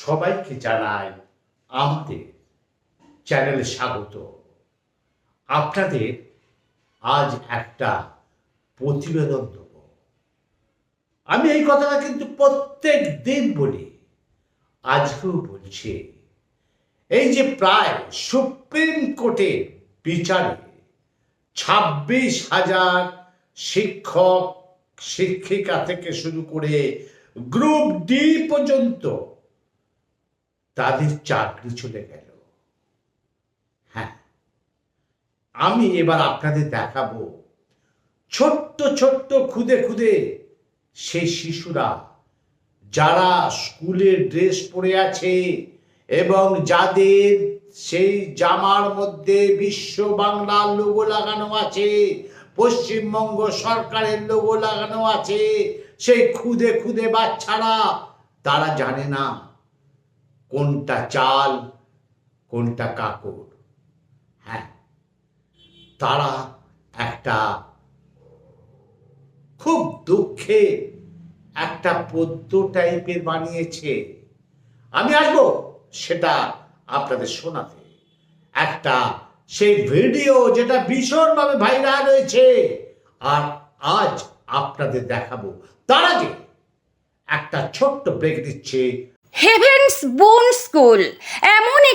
সবাইকে জানাই আমাদের চ্যানেলে স্বাগত। আপনাদের আজ একটা প্রতিবেদন দেব। আমি এই কথাটা কিন্তু প্রত্যেক দিন বলি, আজকেও বলছি। এই যে প্রায় সুপ্রিম কোর্টের বিচারে ছাব্বিশ হাজার শিক্ষক, শিক্ষিকা থেকে শুরু করে গ্রুপ ডি পর্যন্ত তাদের চাকরি চলে গেল। হ্যাঁ আমি এবার আপনাদের দেখাবো ছোট্ট ছোট্ট, খুদে খুদে সেই শিশুরা যারা স্কুলের ড্রেস পরে আছে এবং যাদের সেই জামার মধ্যে বিশ্ব বাংলার লোগো লাগানো আছে, পশ্চিমবঙ্গ সরকারের লোগো লাগানো আছে, সেই খুদে খুদে বাচ্চারা, তারা জানে না কোনটা চাল, কোনটা কাকড়। হ্যাঁ তারা একটা খুব দুঃখে একটা পদ্য টাইপের বানিয়েছে। আমি আসব, সেটা আপনাদের শোনাতে। একটা সেই ভিডিও যেটা ভীষণভাবে ভাইরাল হয়েছে, আর আজ আপনাদের দেখাবো। তার আগে একটা ছোট্ট ব্রেক দিচ্ছে হেভেন্স বোন স্কুল এমন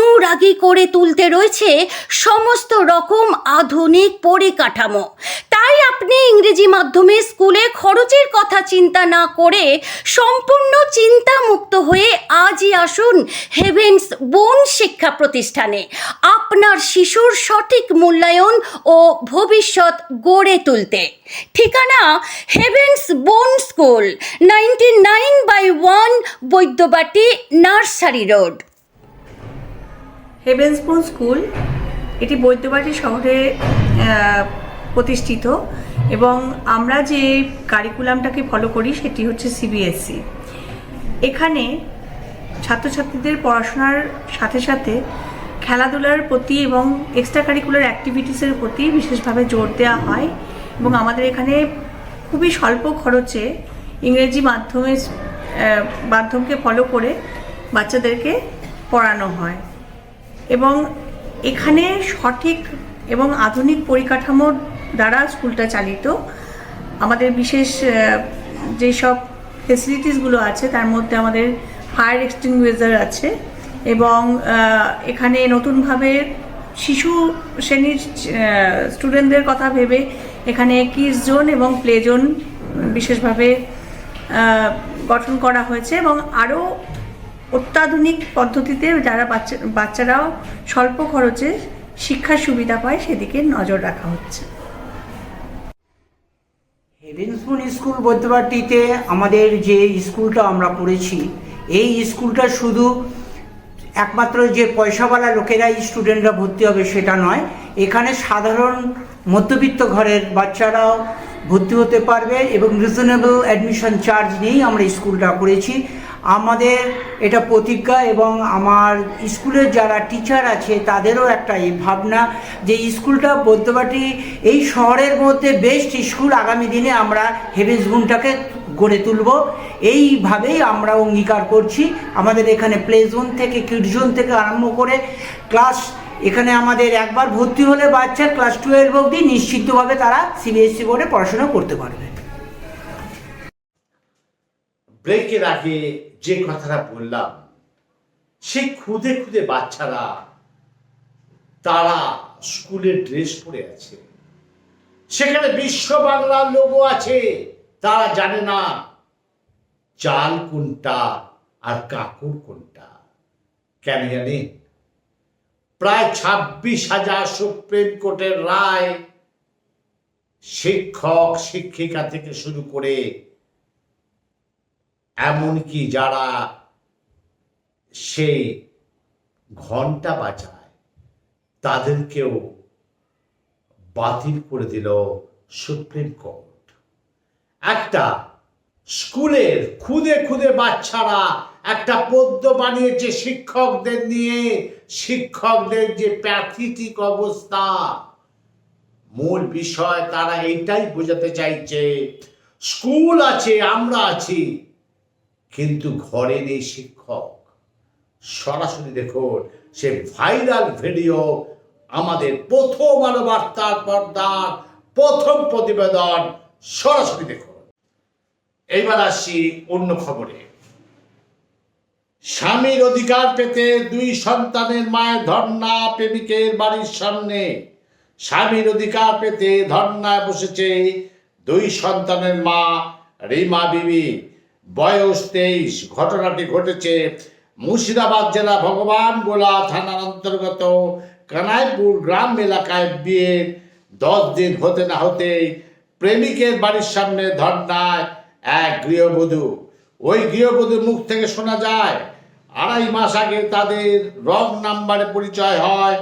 অনুরাগী করে তুলতে রয়েছে সমস্ত রকম আধুনিক পরিকাঠামো। তাই আপনি ইংরেজি মাধ্যমে স্কুলে খরচের কথা চিন্তা না করে সম্পূর্ণ চিন্তামুক্ত হয়ে আজই আসুন হেভেন্স বোন শিক্ষা প্রতিষ্ঠানে। আপনার শিশুর সঠিক মূল্যায়ন ও ভবিষ্যৎ গড়ে তুলতে। ঠিকানা হেভেন্স বোন school, ninety nine by one Baidyabati nursery road. হেভেন্সপুর school এটি বৈদ্যবাটি শহরে প্রতিষ্ঠিত এবং আমরা যে কারিকুলামটাকে ফলো করি সেটি হচ্ছে সিবিএসসি এখানে ছাত্রছাত্রীদের পড়াশোনার সাথে সাথে খেলাধুলার প্রতি এবং এক্সট্রা কারিকুলার অ্যাক্টিভিটিসের প্রতি বিশেষভাবে জোর দেওয়া হয় এবং আমাদের এখানে খুবই স্বল্প খরচে ইংরেজি মাধ্যমে মাধ্যমকে ফলো করে বাচ্চাদেরকে পড়ানো হয়। এবং এখানে সঠিক এবং আধুনিক পরিকাঠামোর দ্বারা স্কুলটা চালিত। আমাদের বিশেষ যেসব ফেসিলিটিসগুলো আছে, তার মধ্যে আমাদের ফায়ার এক্সটিংগুইজার আছে এবং এখানে নতুনভাবে শিশু শ্রেণির স্টুডেন্টদের কথা ভেবে এখানে কিস জোন এবং প্লে জোন বিশেষভাবে গঠন করা হয়েছে এবং আরও অত্যাধুনিক পদ্ধতিতে যারা বাচ্চা বাচ্চারাও স্বল্প খরচে শিক্ষার সুবিধা পায়, সেদিকে নজর রাখা হচ্ছে। হেভেন্সবুন স্কুল বৈদ্যবাটিতে আমাদের যে স্কুলটা আমরা পড়েছি, এই স্কুলটা শুধু একমাত্র যে পয়সাওয়ালা লোকেরাই স্টুডেন্টরা ভর্তি হবে সেটা নয়, এখানে সাধারণ মধ্যবিত্ত ঘরের বাচ্চারাও ভর্তি হতে পারবে এবং রিজনেবল অ্যাডমিশন চার্জ নিয়েই আমরা স্কুলটা করেছি। আমাদের এটা প্রতিজ্ঞা এবং আমার স্কুলের যারা টিচার আছে, তাদেরও একটা এই ভাবনা যে স্কুলটা বৈদ্যবাটি এই শহরের মধ্যে বেস্ট স্কুল আগামী দিনে আমরা হেভেন্সবুনটাকে গড়ে তুলব। এইভাবেই আমরা অঙ্গীকার করছি। আমাদের এখানে প্লে জোন থেকে কিড জোন থেকে আরম্ভ করে ক্লাস এখানে আমাদের একবার ভর্তি হলে বাচ্চা ক্লাস টুয়েলভ অবধি নিশ্চিতভাবে তারা সিবিএসসি বোর্ডে পড়াশোনা করতে পারবে। ব্রেকের আগে যে কথাটা বললাম সে খুদে খুদে বাচ্চারা, তারা স্কুলের ড্রেস পরে আছে। সেখানে বিশ্ব বাংলার লোগো আছে, তারা জানে না চাল কোনটা আর কাকুর কোনটা। কেন জানে? প্রায় ছাব্বিশ হাজার সুপ্রিম কোর্টের রায় শিক্ষক, শিক্ষিকা থেকে শুরু করে এমনকি যারা সেই ঘণ্টা বাজায়, তাদেরকেও বাতিল করে দিল সুপ্রিম কোর্ট। একটা স্কুলের খুদে খুদে বাচ্চারা একটা পদ্য বানিয়েছে শিক্ষকদের নিয়ে, শিক্ষকদের যে প্যাথিটিক অবস্থা। মূল বিষয় তারা এইটাই বোঝাতে চাইছে, স্কুল আছে, আমরা আছি। কিন্তু ঘরে নেই শিক্ষক, সরাসরি দেখুন, সে ভাইরাল ভিডিও আমাদের প্রথম আলো বার্তার পর্দার প্রথম প্রতিবেদন, সরাসরি দেখুন। এইবার আসি অন্য খবরে। স্বামীর অধিকার পেতে দুই সন্তানের মায়ের ধর্ণা, প্রেমিকের বাড়ির সামনে। স্বামীর অধিকার পেতে ধর্ণায় বসেছে দুই সন্তানের মা, রিমা বিবি। বয়স তেইশ, ঘটনাটি ঘটেছে মুর্শিদাবাদ জেলা ভগবান গোলা থানার অন্তর্গত কানাইপুর গ্রাম এলাকায় বিয়ে দশ দিন হতে না হতেই প্রেমিকের বাড়ির সামনে ধর্নায় এক গৃহবধূ। ওই গৃহবধূর মুখ থেকে শোনা যায়, আড়াই মাস আগে তাদের রং নাম্বারে পরিচয় হয়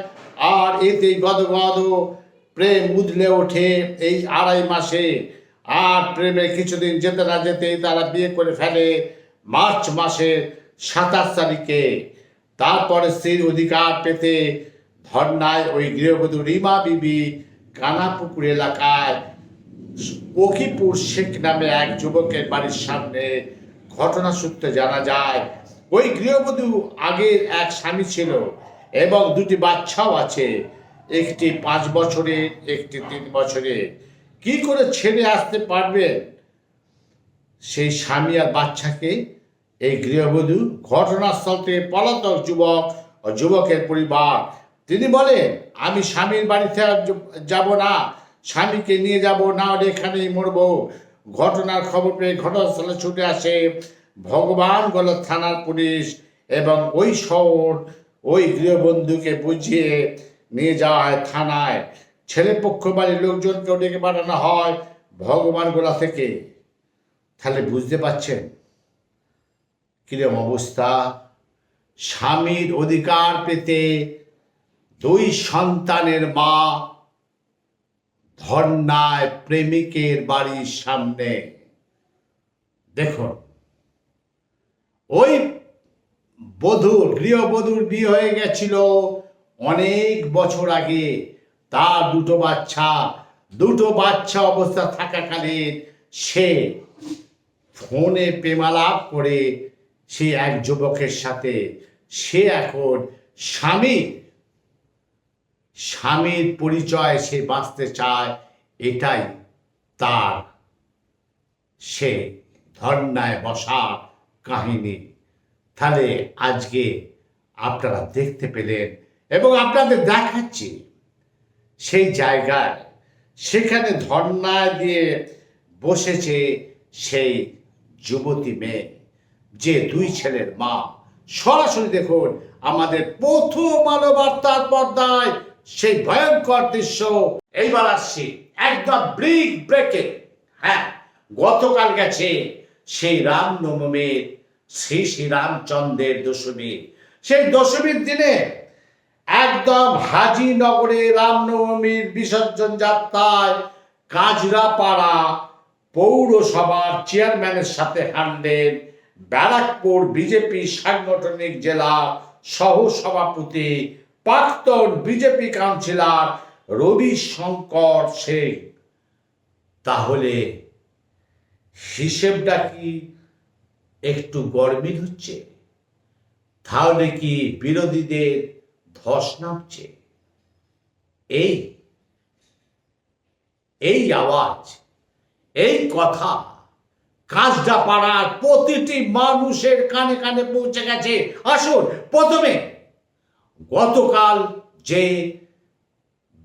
আর এতেই গদ গদ প্রেম উদলে ওঠে এই আড়াই মাসে। আর প্রেমে কিছুদিন যেতে না যেতেই তারা বিয়ে করে ফেলে মার্চ মাসের সাতাশ তারিখে। তারপরে স্ত্রীর অধিকার পেতে ধর্নায় ওই গৃহবধূ রিমা বিবি কানাপুকুর এলাকায় ওকিপুর শেখ নামে এক যুবকের বাড়ির সামনে ঘটনা সূত্রে জানা যায়, ওই গৃহবধূ আগের এক স্বামী ছিল এবং দুটি বাচ্চাও আছে, একটি পাঁচ বছরের, একটি তিন বছরের। কি করে ছেড়ে আসতে পারবেন সেই স্বামী আর বাচ্চাকে এই গৃহবধূ ঘটনাস্থল থেকে পলাতক যুবক ও যুবকের পরিবার, তিনি বলেন, আমি স্বামীর বাড়িতে যাব না, স্বামীকে নিয়ে যাব, না হলে এখানেই মরবো। ঘটনার খবর পেয়ে ঘটনাস্থলে ছুটে আসে ভগবান গল থানার পুলিশ এবং ওই শহর ওই গৃহবন্ধুকে বুঝিয়ে নিয়ে যাওয়া হয় থানায়। ছেলে পক্ষ বাড়ির লোকজনকেও ডেকে পাঠানো হয় ভগবান গোলা থেকে। তাহলে বুঝতে পারছেন কিরম অবস্থা? স্বামীর অধিকার পেতে দুই সন্তানের মা ধর্নায় প্রেমিকের বাড়ির সামনে। দেখুন, ওই বধূর, গৃহবধূর বিয়ে হয়ে গেছিল অনেক বছর আগে। তার দুটো বাচ্চা দুটো বাচ্চা অবস্থা থাকাকালীন সে ফোনে প্রেমালাপ করে সে এক যুবকের সাথে, সে এখন স্বামী। স্বামীর পরিচয় সে বাঁচতে চায়, এটাই তার সে ধর্নায় বসা কাহিনী। তাহলে আজকে আপনারা দেখতে পেলেন এবং আপনাদের দেখাচ্ছি সেই জায়গায় সেখানে ধর্নায় দিয়ে বসেছে সেই যুবতী মেয়ে, যে দুই ছেলের মা। সরাসরি দেখুন, আমাদের প্রথম আলো বার্তার পর্দায় সেই ভয়ঙ্কর দৃশ্য। এইবার আসছি একদম ব্রিক ব্রেকে হ্যাঁ গতকাল গেছে সেই রামনবমীর, শ্রী শ্রী রামচন্দ্রের দশমী সেই দশমীর দিনে একদম হাজিনগরে রামনবমীর বিসর্জন যাত্রায় কাজরাপাড়া পৌরসভার চেয়ারম্যানের সাথে হাঁটলেন ব্যারাকপুর বিজেপি সাংগঠনিক জেলা সহ সভাপতি প্রাক্তন বিজেপি কাউন্সিলর রবি শঙ্কর শেখ তাহলে হিসেবটা কি একটু গরমিল হচ্ছে? তাহলে কি বিরোধীদের ধস নামছে এই এই আওয়াজ, এই কথা কাজটা পাড়ার প্রতিটি মানুষের কানে কানে পৌঁছে গেছে। আসুন, প্রথমে গতকাল যে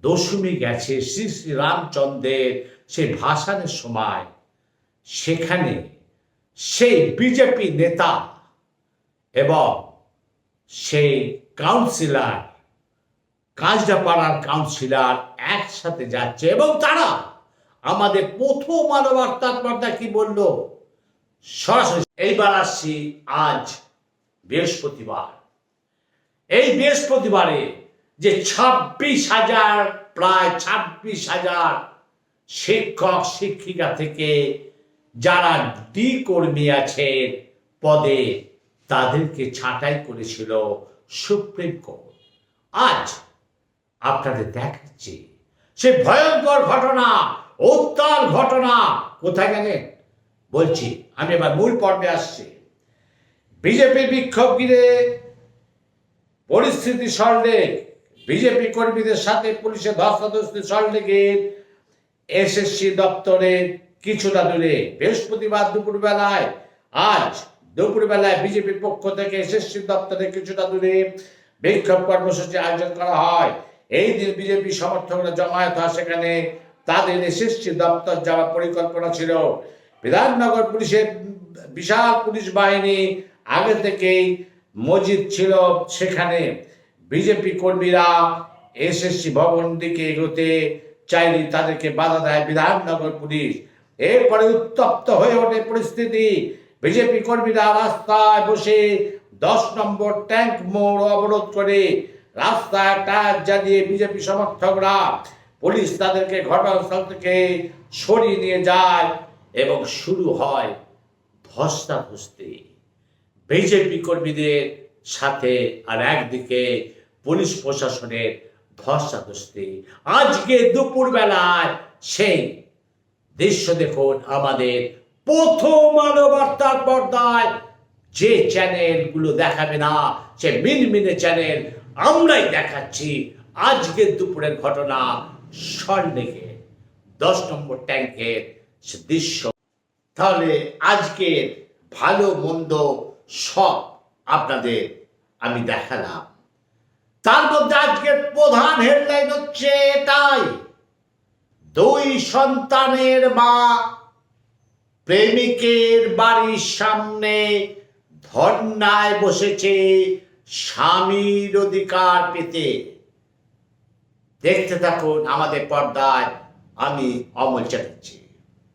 দশমী গেছে শ্রী শ্রী রামচন্দ্রের সেই ভাষণের সময়, সেখানে সেই বিজেপি নেতা এবং সেই কাউন্সিলর কাজডাপাড়ার কাউন্সিলার একসাথে যাচ্ছে এবং তারা আমাদের প্রথম আলো বার্তার পর্দা কি বলল? সরাসরি এইবার আসছি আজ বৃহস্পতিবার। এই বৃহস্পতিবারে যে ছাব্বিশ হাজার, প্রায় ছাব্বিশ হাজার শিক্ষক, শিক্ষিকা থেকে যারা ডি কর্মী আছেন পদে তাদেরকে ছাঁটাই করেছিল সুপ্রিম কোর্ট। আজ আপনাদের দেখাচ্ছি সে ভয়ঙ্কর ঘটনা, উত্তাল ঘটনা কোথায় গেলেন? বলছি, আমি এবার মূল পর্বে আসছি। বিজেপি বিক্ষোভ ঘিরে পরিস্থিতি সল্লেখ বিজেপি কর্মীদের সাথে পুলিশের ধস্তাধস্তি সল্লেখের এসএসসি দপ্তরের কিছুটা দূরে বৃহস্পতিবার দুপুরবেলায় আজ দুপুরবেলায় বিজেপির পক্ষ থেকে এসএসসি দপ্তরে কিছুটা দূরে বিক্ষোভ কর্মসূচি আয়োজন করা হয়। এই দিন বিজেপি সমর্থকরা জমায়েত হয় সেখানে। তাদের এসএসসি দপ্তর যাওয়ার পরিকল্পনা ছিল। বিধাননগর পুলিশের বিশাল পুলিশ বাহিনী আগে থেকেই মজিদ ছিল সেখানে। বিজেপি কর্মীরা এসএসসি ভবন দিকে এগোতে চাইলে তাদেরকে বাধা দেয় বিধাননগর পুলিশ। এরপরে উত্তপ্ত হয়ে ওঠে পরিস্থিতি। বিজেপি কর্মীরা রাস্তায় বসে দশ নম্বর ট্যাঙ্ক মোড় অবরোধ করে রাস্তায় টায়ার জ্বালিয়ে বিজেপি সমর্থকরা পুলিশ তাদেরকে ঘটনাস্থল থেকে সরিয়ে নিয়ে যায় এবং শুরু হয় ধস্তাধস্তি বিজেপি কর্মীদের সাথে আর একদিকে পুলিশ প্রশাসনের ধস্তাধস্তি আজকে দুপুর বেলায় সেই দৃশ্য দেখুন আমাদের প্রথম আলো বার্তার পর্দায় যে চ্যানেলগুলো দেখাবে না সে মিনমিনে চ্যানেল আমরাই দেখাচ্ছি। আজকের দুপুরের ঘটনা সন্দেহে দশ নম্বর ট্যাঙ্কের দৃশ্য। তাহলে আজকের ভালো, মন্দ সব আপনাদের আমি দেখালাম। তার মধ্যে আজকের প্রধান হেডলাইন হচ্ছে এটাই দুই সন্তানের মা প্রেমিকের বাড়ির সামনে ধর্নায় বসেছে স্বামীর অধিকার পেতে। দেখতে থাকুন আমাদের পর্দায়, আমি অমল চ্যাটার্জি।